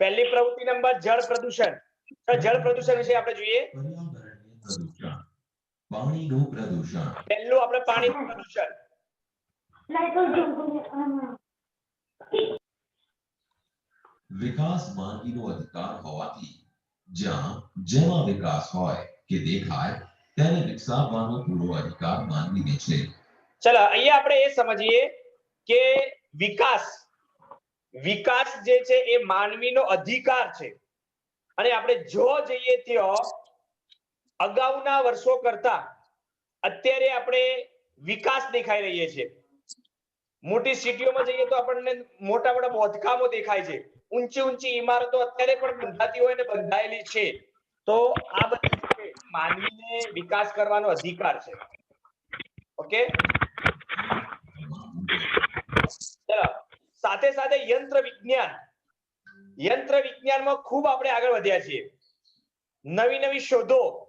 પહેલી પ્રવૃત્તિ નંબર જળ પ્રદૂષણ. તો જળ પ્રદૂષણ વિશે આપણે જોઈએ. પર્યાવરણીય પ્રદૂષણ પાણીનું પ્રદૂષણ પહેલું આપણે પાણીનું પ્રદૂષણ. વિકાસ માનવીનો અધિકાર હોવાથી જ્યાં જેમાં વિકાસ હોય કે દેખાય તેને વિકસાવવાનો પૂરો અધિકાર માનવીને છે. ચલો અહીંયા આપણે એ સમજીએ કે વિકાસ વિકાસ જે છે એ માનવીનો અધિકાર છે. અને આપણે જો જઈએ ત્યાં અગાઉના વર્ષો કરતા અત્યારે આપણે વિકાસ દેખાઈ રહીએ છીએ. મોટી સિટીઓમાં જઈએ તો આપણને મોટા મોટા બોધકામો દેખાય છે. ઊંચી ઊંચી ઇમારતો અત્યારે પણ બંધાતી હોય ને બંધાયેલી છે. તો આ બધી માનવીને વિકાસ કરવાનો અધિકાર છે. ઓકે? સાથે સાથે યંત્ર વિજ્ઞાન. યંત્ર વિજ્ઞાનમાં ખૂબ આપણે આગળ વધ્યા છીએ. નવી નવી શોધો,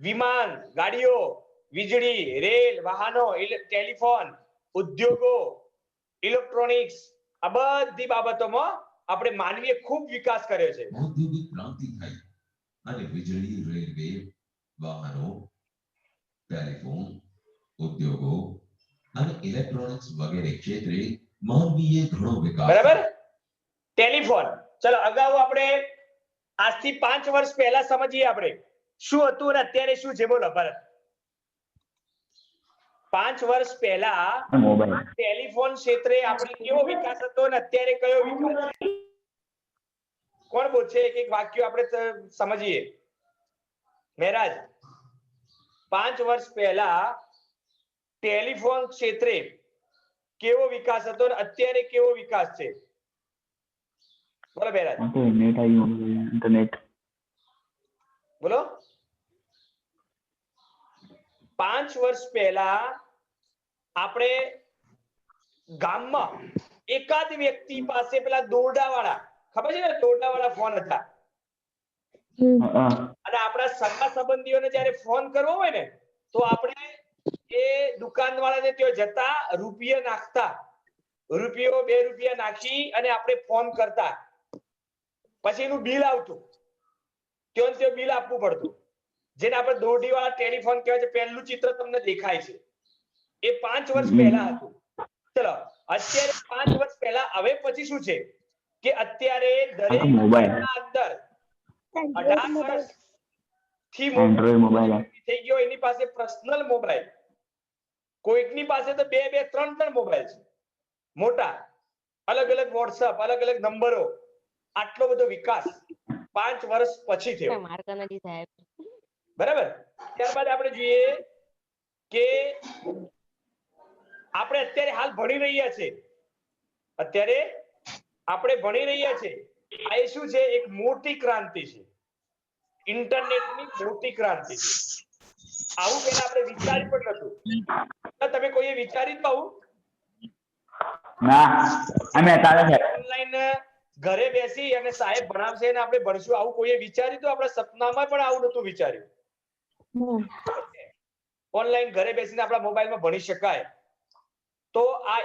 વિમાન, ગાડીઓ, વીજળી, રેલ, વાહનો ટેલિફોન, ઉદ્યોગો, ઇલેક્ટ્રોનિક્સ, આ બધી બાબતોમાં આપણે માનવીએ ખૂબ વિકાસ કર્યો છે. ઔદ્યોગિક ક્રાંતિ થઈ અને વીજળી, રેલવે, વાહનો, ટેલિફોન, ઉદ્યોગો અને ઇલેક્ટ્રોનિક્સ વગેરે ક્ષેત્રે માનવીએ ઘણો વિકાસ. બરાબર? ટેલિફોન. ચલો અગાઉ આપણે આજથી પાંચ વર્ષ પહેલા સમજીએ આપણે. શું હતું અને અત્યારે શું છે? બોલો ભરત. પાંચ વર્ષ પહેલા ટેલિફોન ક્ષેત્રે આપણે કેવો વિકાસ હતો અને અત્યારે કયો વિકાસ કોણ બોલશે? એક એક વાક્ય આપણે સમજીએ. મહેરાજ પાંચ વર્ષ પહેલા ટેલિફોન ક્ષેત્રે કેવો વિકાસ હતો અને અત્યારે કેવો વિકાસ છે? બોલો બેરાજ. નેટ આવ્યું ઇન્ટરનેટ બોલો. પાંચ વર્ષ પહેલા આપણે ગામમાં એકાદ વ્યક્તિ પાસે પેલા દોરડા વાળા ખબર છે ને દોરડા વાળા ફોન હતા? અને આપણા સગા સંબંધીઓને જયારે ફોન કરવો હોય ને તો આપણે એ દુકાનવાળાને ત્યાં જતા રૂપિયા નાખતા. રૂપિયો બે રૂપિયા નાખી અને આપણે ફોન કરતા. પછી એનું બિલ આવતું. ત્યાં ત્યાં બિલ આપવું પડતું. જેને આપણે દોરડીવાળા ટેલિફોન કહેવાય છે પહેલું ચિત્ર તમને દેખાય છે. એ પાંચ વર્ષ પહેલા હતું. ચલો અત્યારે પાંચ વર્ષ પહેલા. હવે પછી શું છે? કે અત્યારે દરેક મોબાઈલ. અંદર અઢાર વર્ષથી મોબાઈલ. થઈ ગયો. એની પાસે પર્સનલ મોબાઈલ. કોઈકની પાસે તો બે બે ત્રણ ત્રણ મોબાઈલ છે. મોટા અલગ અલગ વોટ્સઅપ અલગ અલગ નંબરો આટલો બધો વિકાસ પાંચ વર્ષ પછી થયો. બરાબર? ત્યારબાદ આપણે જોઈએ કે આપણે અત્યારે હાલ ભણી રહ્યા છે. અત્યારે આપણે ભણી રહ્યા છે. આ શું છે? એક મોટી ક્રાંતિ છે. ઇન્ટરનેટની મોટી ક્રાંતિ છે. આવું પહેલા આપણે વિચારી પણ નતું તમે કોઈએ વિચારી આવું ના અમે તારે છે. ઓનલાઈન ઘરે બેસી અને સાહેબ ભણાવશે અને આપણે ભણશું આવું કોઈએ વિચાર્યું તો આપણા સપનામાં પણ આવું નતું વિચાર્યું. ઓનલાઈન ઘરે બેસીને આપણા મોબાઈલમાં ભણી શકાય. તો આ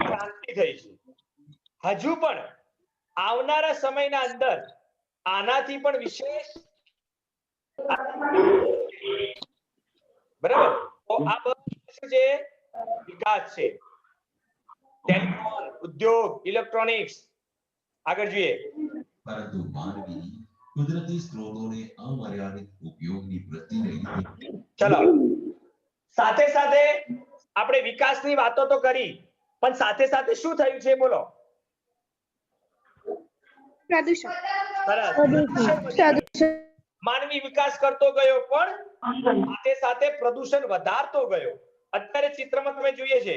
ક્રાંતિ થઈ છે. હજુ પણ આવનારા સમયના અંદર આનાથી પણ વિશેષ બરાબર? તો આ બધું શું છે વિકાસ છે. ટેલિફોન ઉદ્યોગ ઇલેક્ટ્રોનિક્સ આગળ જોઈએ. પરંતુ માનવી કુદરતી સ્ત્રોતોને અમર્યાદિત ઉપયોગની વૃત્તિ લીધે ચલો. સાથે સાથે આપણે વિકાસની વાતો તો કરી પણ સાથે સાથે શું થયું છે બોલો. માનવી વિકાસ કરતો ગયો પણ સાથે સાથે પ્રદૂષણ વધારતો ગયો. અત્યારે ચિત્રમાં તમે જોઈએ છે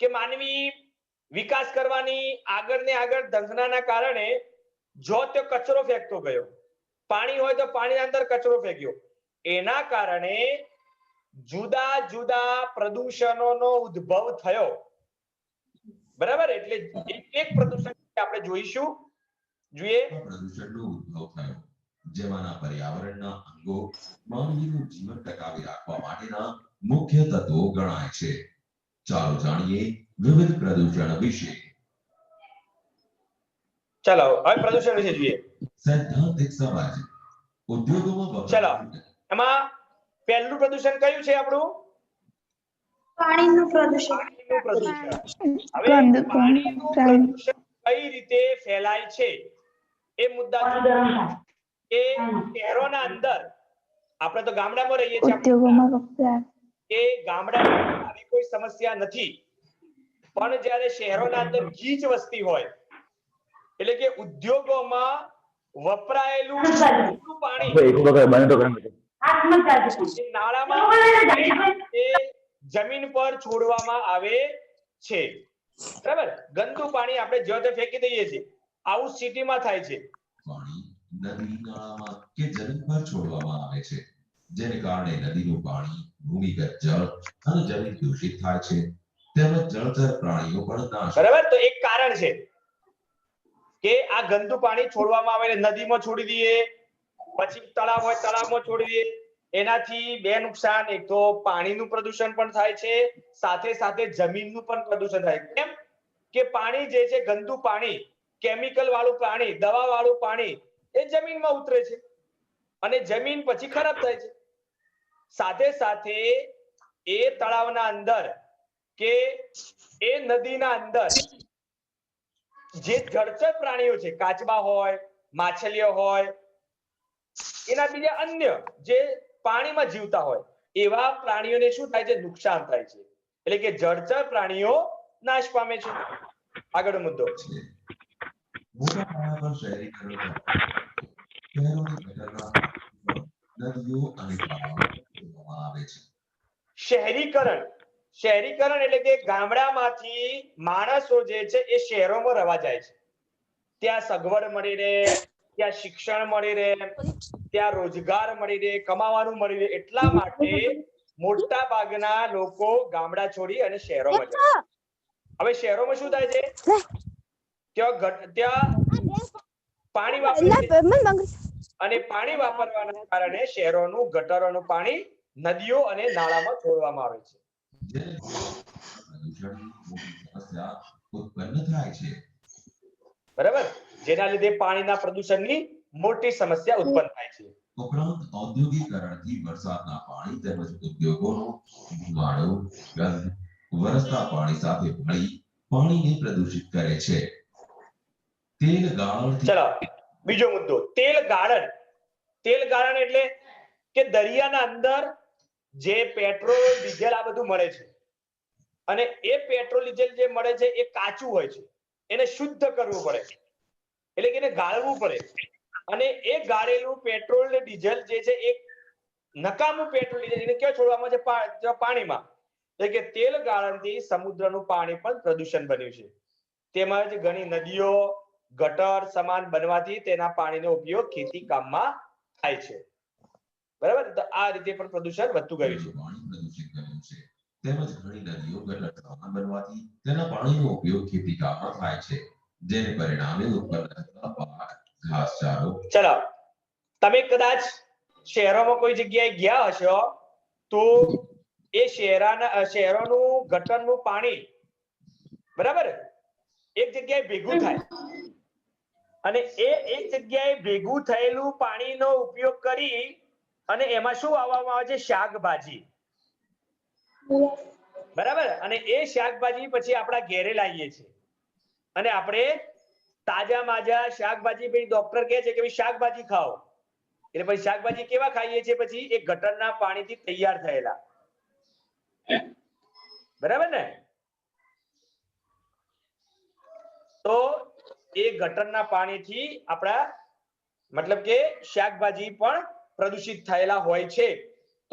કે માનવી વિકાસ કરવાની આગળ ને આગળ ધંધનાના કારણે જો તે કચરો ફેંકતો ગયો, પાણી હોય તો પાણીના અંદર કચરો ફેંક્યો. એના કારણે જુદા જુદા પ્રદૂષણોનો ઉદ્ભવ થયો. બરાબર? એટલે એક એક પ્રદૂષણ આપણે જોઈશું. જોઈએ. પ્રદૂષણનો ઉદ્ભવ થયો. જેમાંના પર્યાવરણના અંગો, માનવીનું જીવન ટકાવી રાખવા માટેના મુખ્ય તત્વો ગણાય છે. ચાલો જાણીએ વિવિધ પ્રદૂષણ વિશે. ચાલો હવે પ્રદૂષણ વિશે જોઈએ. સૈદ્ધાંતિક સમાજ. ઉદ્યોગોમાં ચાલો એમાં પહેલું પ્રદૂષણ કયું છે આપણું? પાણીનું પ્રદૂષણ. પાણીનું પ્રદૂષણ. હવે પાણીનું પાણી. પ્રદૂષણ કઈ રીતે ફેલાય છે? એ મુદ્દા એ શહેરોના અંદર. આપણે તો ગામડામાં રહીએ છીએ. ઉદ્યોગોમાં વપરાય. કે ગામડામાં આવી કોઈ સમસ્યા નથી. પણ જ્યારે શહેરોના અંદર ગીચ વસ્તી હોય એટલે કે ઉદ્યોગોમાં વપરાયેલું પાણી નાળામાં જમીન પર છોડવામાં આવે છે. બરાબર? ગંદુ પાણી આપણે જ્યાં ત્યાં ફેંકી દઈએ છીએ આવું સિટીમાં થાય છે. પાણી નદી નાળામાં કે જમીન પર છોડવામાં આવે છે. જેને કારણે નદીનું પાણી, ભૂમિગત જળ અને જમીન દૂષિત થાય છે. તેમજ જળચર પ્રાણીઓ પણ નાશ બરાબર? તો એક કારણ છે કે આ ગંદુ પાણી છોડવામાં આવે નદીમાં છોડી દઈએ, પછી તળાવ હોય તળાવમાં છોડી દઈએ. એનાથી બે નુકસાન, એક તો પાણીનું પ્રદૂષણ પણ થાય છે, સાથે સાથે જમીનનું પણ પ્રદૂષણ થાય કેમ કે પાણી જે છે ગંદુ પાણી, કેમિકલ વાળું પાણી દવા વાળું પાણી એ જમીનમાં ઉતરે છે. અને જમીન પછી ખરાબ થાય છે. સાથે સાથે એ તળાવના અંદર કે એ નદીના અંદર જે જળચર પ્રાણીઓ છે, કાચબા હોય, માછલીઓ હોય, એના બીજા અન્ય જે પાણીમાં જીવતા હોય, એવા પ્રાણીઓને શું થાય છે? નુકસાન થાય છે. એટલે કે જળચર પ્રાણીઓ નાશ પામે છે. આગળનો મુદ્દો શહેરીકરણ નદીઓ અને તળાવો આવે છે. શહેરીકરણ. શહેરીકરણ એટલે કે ગામડામાંથી માણસો જે છે એ શહેરોમાં રહેવા જાય છે. ત્યાં સગવડ મળી રહે ત્યાં શિક્ષણ મળી રહે ત્યાં રોજગાર મળી રહે કમાવાનું મળી રહે એટલા માટે મોટા ભાગના લોકો ગામડા છોડી અને શહેરોમાં જાય હવે શહેરોમાં શું થાય છે? ત્યાં ત્યાં પાણી વાપરે અને પાણી વાપરવાના કારણે શહેરોનું ગટરોનું પાણી નદીઓ અને નાળામાં છોડવામાં આવે છે. ઉત્પન્ન થાય બરાબર? જેના લીધે પાણીના પ્રદૂષણની મોટી સમસ્યા ઉત્પન્ન થાય છે. ઉપરાંત ઔદ્યોગિકરણથી વરસાદના પાણી તેમજ ઉદ્યોગોનો ધુમાડો ગંધ વરસતા પાણી સાથે ભળી પાણીને પ્રદૂષિત કરે છે. તેલ ગાળણ ચલો બીજો મુદ્દો. તેલ ગાળણ. તેલ ગાળણ એટલે કે દરિયાના અંદર જે પેટ્રોલ ડીઝલ આ બધું મળે છે. અને એ પેટ્રોલ ડીઝલ જે મળે છે, એ કાચું હોય છે. એને શુદ્ધ કરવું પડે. એટલે કે એને ગાળવું પડે. અને એ ગાળેલું પેટ્રોલ ને ડીઝલ જે છે, એ નકામું પેટ્રોલ ડીઝલ એને ક્યાં છોડવામાં છે? પાણીમાં. એટલે કે તેલ ગાળણથી સમુદ્રનું પાણી પણ પ્રદૂષણ બન્યું છે. તેમજ ઘણી નદીઓ, ગટર સમાન બનવાથી તેના પાણીનો ઉપયોગ ખેતી કામમાં થાય છે. બરાબર? તો આ રીતે પણ પ્રદૂષણ વધતું ગયું છે. પાણી પ્રદૂષિત કર્યું છે. તેમજ ઘણી નદીઓ ગટરના બનવાથી તેના પાણીનો ઉપયોગ ખેતી કામમાં થાય છે જેને પરિણામે ઉત્પન્ન થતા પાક ઘાસચારો ચલો. તમે કદાચ શહેરોમાં કોઈ જગ્યાએ ગયા હશો તો એ શહેરાના શહેરોનું ગટરનું પાણી બરાબર? એક જગ્યાએ ભેગું થાય. અને એ એક જગ્યાએ ભેગું થયેલું પાણીનો ઉપયોગ કરી અને એમાં શું વાવવામાં આવે છે? શાકભાજી. બરાબર? અને એ શાકભાજી પછી આપણા ઘેરે લાવીએ છીએ. અને આપણે તાજા માજા શાકભાજી પછી ડોક્ટર કહે છે કે ભાઈ, શાકભાજી ખાઓ. એટલે પછી શાકભાજી કેવા ખાઈએ છીએ? પછી એ ગટરના પાણીથી તૈયાર થયેલા. બરાબર ને? તો એ ગટરના પાણીથી આપણા મતલબ કે શાકભાજી પણ પ્રદૂષિત થયેલા હોય છે.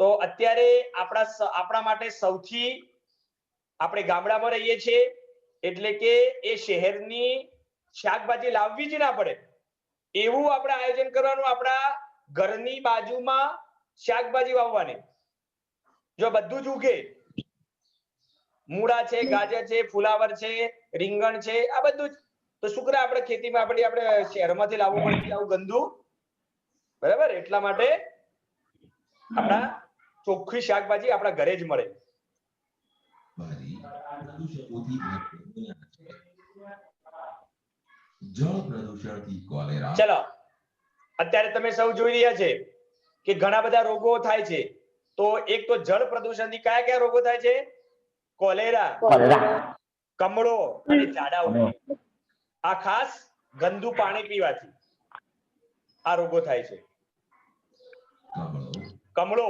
તો અત્યારે આપણા આપણા માટે સૌથી આપણે ગામડામાં રહીએ છીએ, એટલે કે એ શહેરની શાકભાજી લાવવી જ ના પડે. એવું આપણે આયોજન કરવાનું આપણા ઘરની બાજુમાં શાકભાજી વાવવાની. જો બધું જ ઉગે, મૂળા છે, ગાજર છે, ફુલાવર છે, રીંગણ છે, આ બધું જ. તો શું કરે આપણે ખેતીમાં આપણે આપણે શહેરમાંથી લાવવું પડે આવું ગંદુ બરાબર? એટલા માટે આપણા ચોખ્ખી શાકભાજી આપણા ઘરે જ મળે. જળ પ્રદૂષણથી કોલેરા. ચલો અત્યારે તમે સૌ જોઈ રહ્યા છે કે ઘણા બધા રોગો થાય છે. તો એક તો જળ પ્રદૂષણથી કયા કયા રોગો થાય છે? Cholera cholera. કમળો અને ઝાડા આ ખાસ ગંદુ પાણી પીવાથી આ રોગો થાય છે. કમળો. કમળો.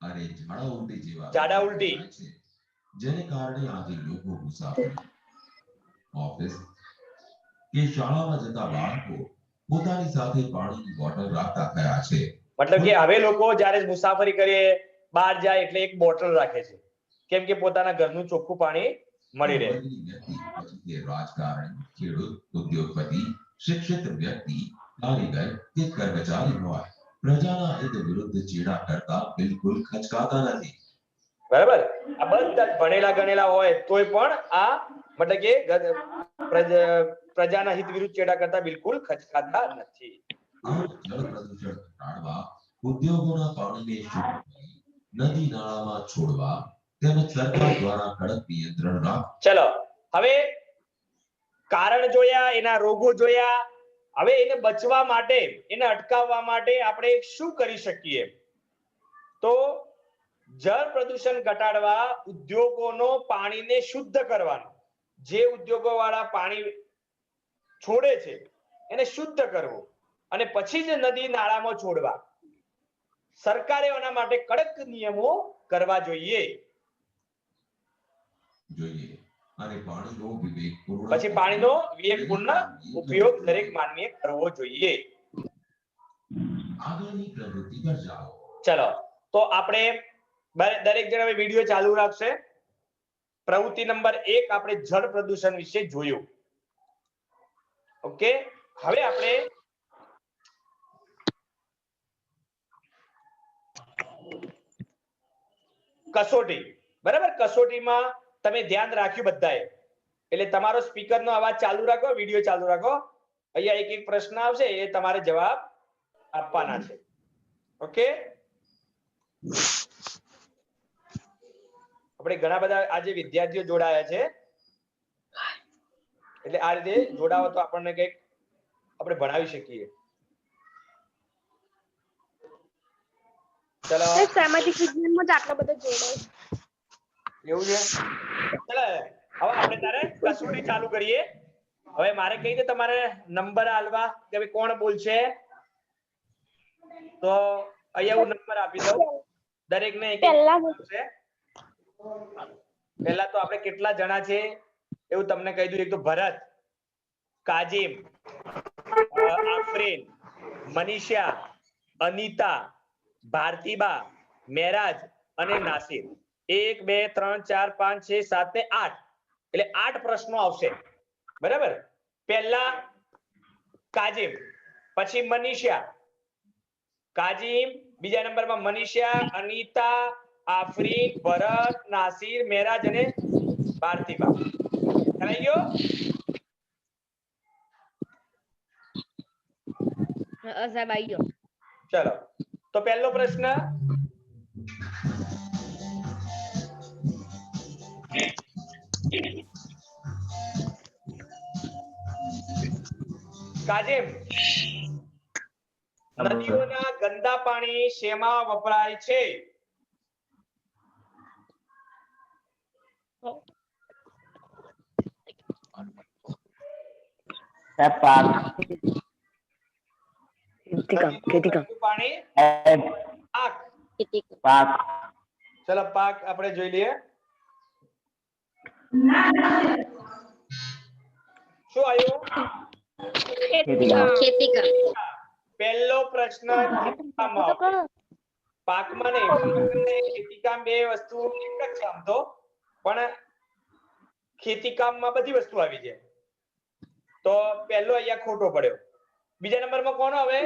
અને ઝાડા ઉલટી જેવા. ઝાડા ઉલટી. જેને કારણે આજે લોકો મુસાફરી ઓફિસ કે શાળામાં જતા બાળકો પોતાની સાથે પાણીની બોટલ રાખતા થયા છે. મતલબ કે હવે લોકો જ્યારે મુસાફરી કરીએ બહાર જાય એટલે એક બોટલ રાખે છે. કેમ કે પોતાના ઘરનું ચોખ્ખું પાણી મળી રહે. રાજકારણી ખેડૂત ઉદ્યોગપતિ શિક્ષિત વ્યક્તિ કારીગર કે કર્મચારી હોય પ્રજાના હિત વિરુદ્ધ ચીડા કરતા બિલકુલ ખચકાતા નથી. બરાબર? આ બધા ભણેલા ગણેલા હોય તોય પણ આ મતલબ કે પ્રજાના હિત વિરુદ્ધ ચેડા કરતા બિલકુલ ખચકાતા નથી. જળ પ્રદૂષણ ઘટાડવા ઉદ્યોગોના પાણીને શુદ્ધ નદી નાળામાં છોડવા તેમજ સરકાર દ્વારા કડક નિયંત્રણ રાખ ચલો હવે કારણ જોયા એના રોગો જોયા હવે એને બચવા માટે, એને અટકાવવા માટે આપણે શું કરી શકીએ? તો જળ પ્રદૂષણ ઘટાડવા ઉદ્યોગોનો પાણીને શુદ્ધ કરવાનું. જે ઉદ્યોગો વાળા પાણી છોડે છે, એને શુદ્ધ કરવું. અને પછી જ નદી નાળામાં છોડવા. સરકારે એના માટે કડક નિયમો કરવા જોઈએ. જોઈએ. પછી પાણીનો વિવેકપૂર્ણ ઉપયોગ દરેક માનવીએ કરવો જોઈએ. આગળની પ્રવૃત્તિ પર જાઓ. ચલો તો આપણે દરેક જણ હવે વીડિયો ચાલુ રાખશે. પ્રવૃત્તિ નંબર એક આપણે જળ પ્રદૂષણ વિશે જોયું. ઓકે? હવે આપણે કસોટી. બરાબર? કસોટીમાં તમે ધ્યાન રાખ્યું બધાએ. એટલે તમારો સ્પીકરનો અવાજ ચાલુ રાખો, વીડિયો ચાલુ રાખો. અહીંયા એક એક પ્રશ્ન આવશે, એ તમારે જવાબ આપવાના છે. ઓકે? આપણે ઘણા બધા આજે વિદ્યાર્થીઓ જોડાયા છે. એટલે આ રીતે જોડાવો તો આપણને કંઈક આપણે ભણાવી શકીએ. ચલો. સામાજિક વિજ્ઞાનમાં જ આટલો બધો જોડાય એવું છે? ચલો હવે આપણે તારે કસોટી ચાલુ કરીએ. હવે મારે કઈ રીતે તમારે નંબર આલવા કે ભાઈ કોણ બોલશે? તો અહીંયા હું નંબર આપી દઉં. દરેકને એક એક પહેલા પહેલા તો આપણે કેટલા જણા છે એવું તમને કહી દઉં. એક તો ભરત કાજીમ આફરીન મનીષા અનિતા ભારતીબા મેરાજ અને નાસિર. એક બે ત્રણ ચાર પાંચ છ સાત ને આઠ. એટલે આઠ પ્રશ્નો આવશે. બરાબર? પહેલા કાજીમ પછી મનીષા. કાજીમ બીજા નંબરમાં મનીષા અનિતા આફરીન ભરત નાસિર મેરાજ અને સાહેબ ગયો. ચલો. તો પહેલો પ્રશ્ન કાજેમ નદીઓના ગંદા પાણી શેમાં વપરાય છે? ચલો પાક આપણે જોઈ લઈએ. શું આવ્યું? પહેલો પ્રશ્ન પાકમાં નહીં ખેતીકામ બે વસ્તુ એક જ છે આમ તો. પણ ખેતીકામમાં બધી વસ્તુ આવી જાય. તો પહેલો અહીંયા ખોટો પડ્યો. બીજા નંબરમાં કોણ હવે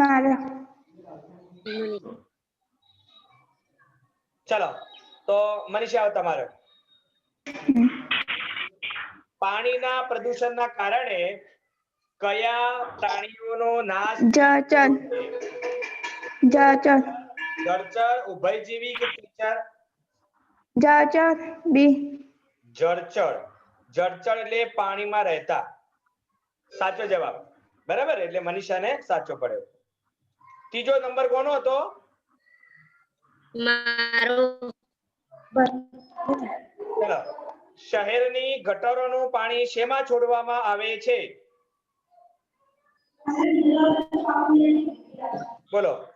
મારે. ચલો તો મનીષા આવો તમારે. પાણીના પ્રદૂષણના કારણે કયા પ્રાણીઓનો નાશ જળચર જળચર જળચર ઉભયજીવી કે જળચર જળચર બી. જળચર. જળચર એટલે પાણીમાં રહેતા. સાચો જવાબ. બરાબર? એટલે મનીષાને સાચો પડ્યો. ત્રીજો નંબર કોનો હતો? મારો. ચલો. શહેરની ગટરોનું પાણી શેમાં છોડવામાં આવે છે? બોલો.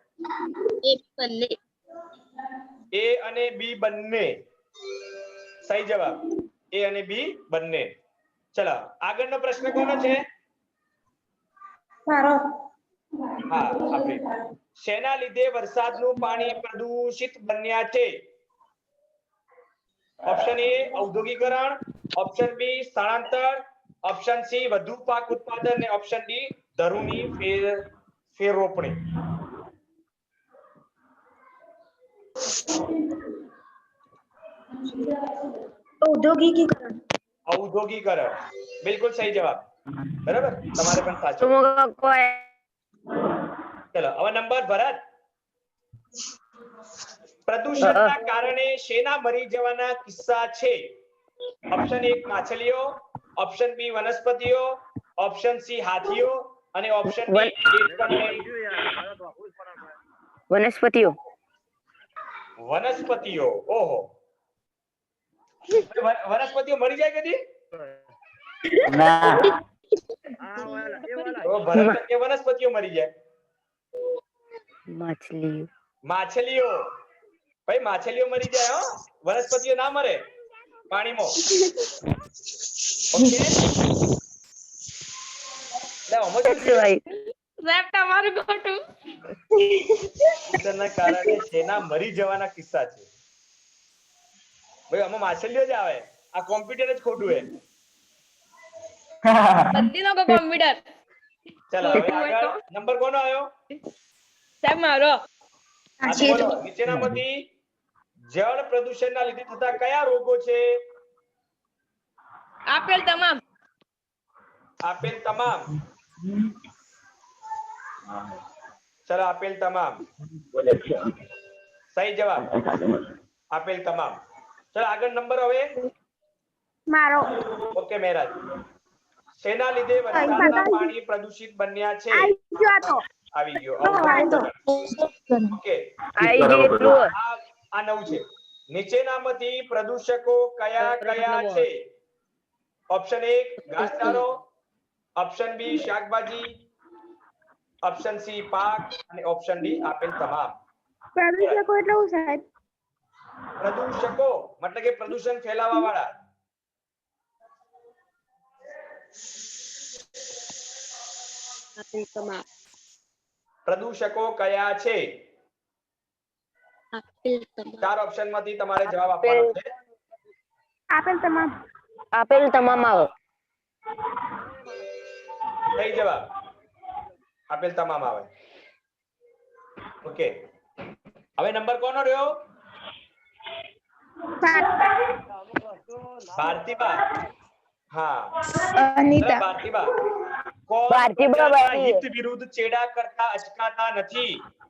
એ અને બી બંને. સહી જવાબ. એ અને બી બંને. ચલો આગળનો પ્રશ્ન કોનો છે? મારો. હા આપણે. શેના લીધે વરસાદનું પાણી પ્રદૂષિત બન્યા છે? ऑप्शन ए औद्योगिकरण. ऑप्शन बी स्थानांतर ऑप्शन सी वधु पाक उत्पादन. ने ऑप्शन डी धरुणी फेर फेर रोपणी औद्योगिकरण. औद्योगिकरण. बिल्कुल सही जवाब. बराबर? तुम्हारे पास साचो. चलो अब नंबर भरत. પ્રદૂષણના કારણે શેના મરી જવાના કિસ્સા છે? ઓપ્શન એક માછલીઓ. ઓપ્શન બી વનસ્પતિઓ. ઓપ્શન સી હાથીઓ. અને ઓપ્શન વનસ્પતિઓ. વનસ્પતિઓ. ઓહો. વનસ્પતિઓ મરી જાય કદી ના. વનસ્પતિઓ મરી જાય. માછલીઓ. માછલીઓ. ભાઈ માછલીઓ મરી જાય હો. વનસ્પતિઓ ના મરે. પાણીમાં. ઓકે. મરી જવાના કિસ્સા છે. ભાઈ આમાં માછલીઓ જ આવે. આ કોમ્પ્યુટર જ ખોટું હે. બધી નો કોમ્પ્યુટર. ચાલો હવે આગળ. નંબર કોનો આવ્યો? સાહેબ મારો. નીચેનામાંથી જળ પ્રદૂષણના લીધે થતા કયા રોગો છે? આપેલ તમામ. આપેલ તમામ. ચલો આપેલ તમામ. સહી જવાબ. આપેલ તમામ. ચલો આગળ નંબર હવે. મારો. ઓકે મહેરાજ શેના લીધે વરસાદના પાણી પ્રદૂષિત બન્યા છે? આવી ગયો. ઓકે. આવી ગયો. આ નવું છે. નીચેનામાંથી પ્રદૂષકો કયા કયા છે? ઓપ્શન એક ઘાસચારો ઓપ્શન બી શાકભાજી. ઓપ્શન સી પાક. અને ઓપ્શન ડી આપેલ તમામ. પ્રદૂષકો એટલે શું સાહેબ? પ્રદૂષકો મતલબ કે પ્રદૂષણ ફેલાવા વાળા પ્રદૂષકો કયા છે? ચાર ઓપ્શનમાંથી તમારે જવાબ આપવાનો છે. આપેલ તમામ. આપેલ તમામ આવો. સહી જવાબ? આપેલ તમામ આવે. ઓકે હવે નંબર કોનો રહ્યો? ભારતીબા. હા. અનિતા. ભારતીબા. કોણ ભારતીબા પ્રજાના ભાઈ. હિત વિરુદ્ધ ચેડા કરતા અચકાતા નથી? રાજકારણ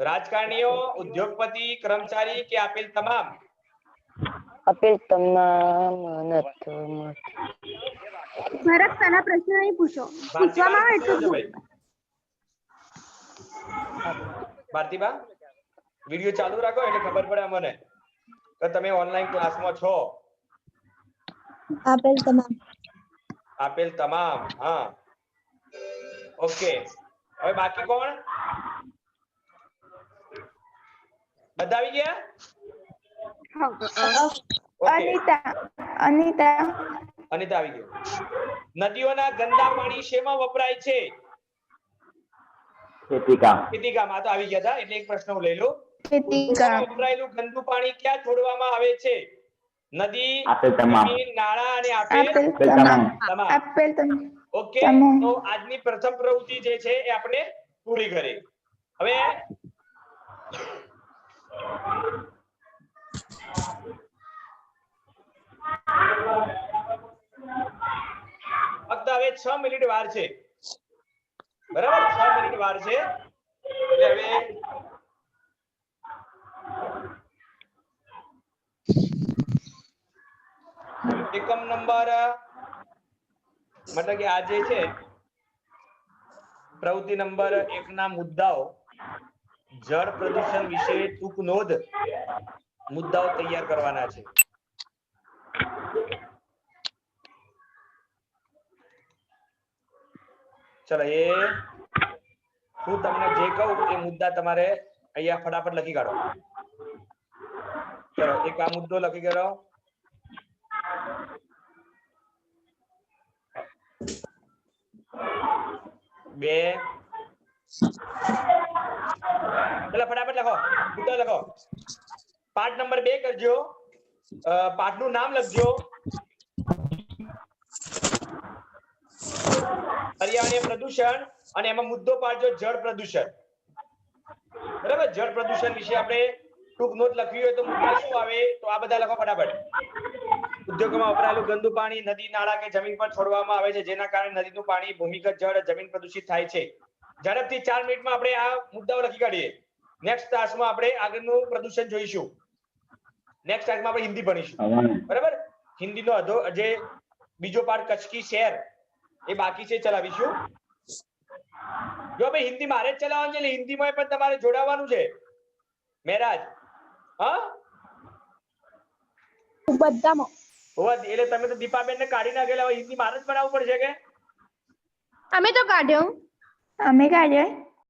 રાજકારણીઓ ઉદ્યોગપતિ કર્મચારી કે આપેલ તમામ? આપેલ તમામ ભરત તને પ્રશ્ન નહીં પૂછો. પૂછવામાં આવે એટલું ભારતીબા વિડિયો ચાલુ રાખો એટલે ખબર પડે મને. કે તમે ઓનલાઈન ક્લાસમાં છો? આપેલ તમામ. આપેલ તમામ હા. ઓકે. હવે બાકી કોણ? બધા આવી ગયા અનિતા અનિતા. અનિતા આવી ગયો. નદીઓના ગંદા પાણી શેમાં વપરાય છે? ખેતીકામ. આ તો આવી ગયા હતા. એટલે એક પ્રશ્ન હું લઈ લઉં. કૃતિકા વપરાયેલું ગંદુ પાણી ક્યાં છોડવામાં આવે છે? નદી નાળા અને આપેલ? તમામ. ઓકે. તો આજની પ્રથમ પ્રવૃત્તિ જે છે એ આપણે પૂરી કરી હવે વાર છે. એકમ નંબર મતલબ કે આ જે છે પ્રવૃત્તિ નંબર એક ના મુદ્દાઓ જળ પ્રદૂષણ વિશે ટૂંક નોંધ મુદ્દાઓ તૈયાર કરવાના છે. ચલો, એ હું તમને જે કહું એ મુદ્દા તમારે અહીંયા ફટાફટ લખી કાઢો. ચલો, એક આ મુદ્દો લખી કાઢો. બે ચલો ફટાફટ લખો, ઉત્તર લખો. પાઠ નંબર બે કરજો. પાઠનું નામ લખજો. પર્યાવરણીય પ્રદૂષણ અને એમાં મુદ્દો પાડજો જળ પ્રદૂષણ. બરાબર? જળ પ્રદૂષણ વિશે આપણે ટૂંક નોટ લખવી હોય તો મુદ્દા શું આવે? તો આ બધા લખો ફટાફટ. ઉદ્યોગોમાં વપરાયેલું ગંદુ પાણી નદી, નાળા કે જમીન પર છોડવામાં આવે છે, જેના કારણે નદીનું પાણી ભૂમિગત જળ જમીન પ્રદૂષિત થાય છે. ઝડપથી ચાર મિનિટમાં આપણે આ મુદ્દાઓ લખી કાઢીએ. નેક્સ્ટ ક્લાસમાં આપણે આગળનું પ્રદૂષણ જોઈશું. નેક્સ્ટ ક્લાસમાં આપણે હિન્દી ભણીશું. બરાબર? હિન્દીનો અધો જે બીજો પાર્ટ કચકી શેર એ બાકી છે ચલાવીશું. જો ભાઈ હિન્દી મારે જ ચલાવવાનું છે એટલે હિન્દીમાં પણ તમારે જોડાવાનું છે. મહેરાજ હા? બધામાં હોવા એટલે તમે તો દીપાબેન ને કાઢી નાખેલા હવે હિન્દી મારે જ બનાવવું પડશે કે? અમે તો કાઢ્યો. અમે કાઢ્યો.